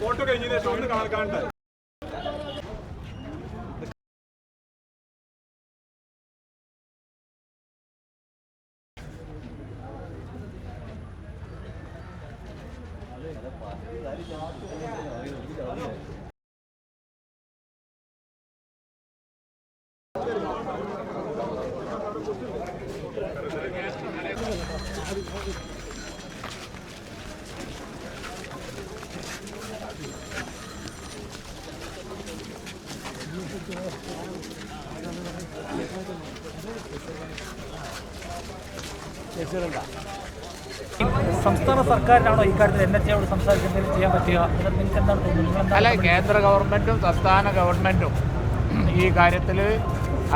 Photo കഴിഞ്ഞതിന് ശേഷം ഒന്ന് 네, 개쓰는다. സംസ്ഥാന സർക്കാരിനാണോ ഇക്കാര്യത്തിൽ എൻ എച്ച് എയോട് സംസാരിച്ച് എന്തെങ്കിലും ചെയ്യാൻ പറ്റുക? നിങ്ങൾക്ക് എന്താണ് തോന്നുന്നത്? അല്ല കേന്ദ്ര ഗവൺമെന്റും സംസ്ഥാന ഗവൺമെന്റും ഈ കാര്യത്തിൽ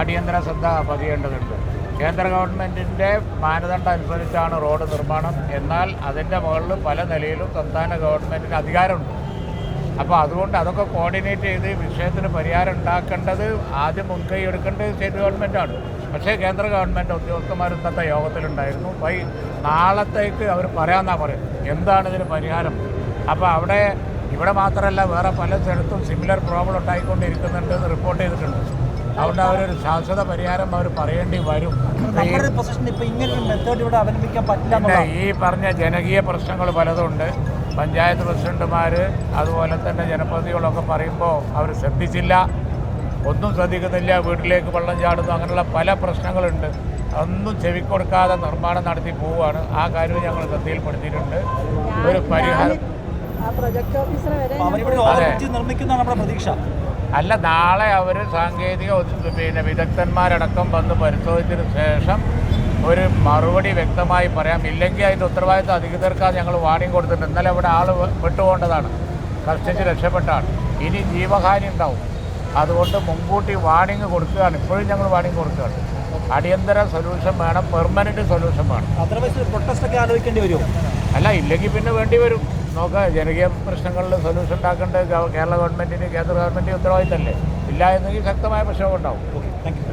അടിയന്തര ശ്രദ്ധ പതിയേണ്ടതുണ്ട്. കേന്ദ്ര ഗവൺമെന്റിന്റെ മാനദണ്ഡം അനുസരിച്ചാണ് റോഡ് നിർമ്മാണം. എന്നാൽ അതിന്റെ മുകളിൽ പല നിലയിലും സംസ്ഥാന ഗവൺമെന്റിന് അധികാരമുണ്ട്. അപ്പോൾ അതുകൊണ്ട് അതൊക്കെ കോർഡിനേറ്റ് ചെയ്ത് വിഷയത്തിന് പരിഹാരം ഉണ്ടാക്കേണ്ടത് ആദ്യം മുൻകൈ എടുക്കേണ്ടത് സ്റ്റേറ്റ് ഗവൺമെന്റാണ് പക്ഷേ കേന്ദ്ര ഗവൺമെന്റ് ഉദ്യോഗസ്ഥന്മാർ ഇന്നത്തെ യോഗത്തിലുണ്ടായിരുന്നു. വൈ നാളത്തേക്ക് അവർ പറയാമെന്നാണ് പറയും എന്താണ് ഇതിന് പരിഹാരം? അപ്പോൾ അവിടെ ഇവിടെ മാത്രമല്ല വേറെ പല സ്ഥലത്തും സിമിലർ പ്രോബ്ലം ഉണ്ടായിക്കൊണ്ടിരിക്കുന്നുണ്ട് എന്ന് റിപ്പോർട്ട് ചെയ്തിട്ടുണ്ട്. അതുകൊണ്ട് അവരൊരു ശാശ്വത പരിഹാരം അവർ പറയേണ്ടി വരും. പിന്നെ. ഈ പറഞ്ഞ ജനകീയ പ്രശ്നങ്ങൾ പലതുണ്ട്. പഞ്ചായത്ത് പ്രസിഡന്റുമാർ അതുപോലെ തന്നെ ജനപ്രതികളൊക്കെ പറയുമ്പോൾ അവർ ശ്രദ്ധിച്ചില്ല. ഒന്നും ശ്രദ്ധിക്കുന്നില്ല വീട്ടിലേക്ക് വെള്ളം ചാടുന്നു അങ്ങനെയുള്ള പല പ്രശ്നങ്ങളുണ്ട്. ഒന്നും ചെവിക്കൊടുക്കാതെ നിർമ്മാണം നടത്തി പോവുകയാണ്. ആ കാര്യം ഞങ്ങൾ ശ്രദ്ധയിൽപ്പെടുത്തിയിട്ടുണ്ട്. ഒരു പരിഹാരം അല്ല നാളെ അവർ സാങ്കേതിക പിന്നെ വിദഗ്ധന്മാരടക്കം വന്ന് പരിശോധിച്ചതിന് ശേഷം ഒരു മറുപടി വ്യക്തമായി പറയാം. ഇല്ലെങ്കിൽ അതിന്റെ ഉത്തരവാദിത്തം അധികൃതർക്കാണ് ഞങ്ങൾ വാണിംഗ് കൊടുത്തിട്ടുണ്ട് ഇന്നലെ ഇവിടെ ആൾ വിട്ടുപോകേണ്ടതാണ് കഷ്ടിച്ച് രക്ഷപ്പെട്ടാണ്. ഇനി ജീവഹാനി ഉണ്ടാവും. അതുകൊണ്ട് മുൻകൂട്ടി വാണിംഗ് കൊടുക്കുകയാണ്. ഇപ്പോഴും ഞങ്ങൾ വാണിംഗ് കൊടുക്കുകയാണ്. അടിയന്തര സൊല്യൂഷൻ വേണം പെർമനന്റ് സൊല്യൂഷൻ വേണം. ആലോചിക്കേണ്ടി വരുമോ? അല്ല ഇല്ലെങ്കിൽ പിന്നെ വേണ്ടി വരും. നോക്കുക ജനകീയ പ്രശ്നങ്ങളിൽ സൊല്യൂഷൻ ഉണ്ടാക്കേണ്ടത് കേരള ഗവൺമെന്റിന് കേന്ദ്ര ഗവൺമെന്റിന് ഉത്തരവാദിത്തമല്ലേ ഇല്ല എന്നെങ്കിൽ ശക്തമായ പ്രശ്നമുണ്ടാവും ഓക്കെ താങ്ക് യു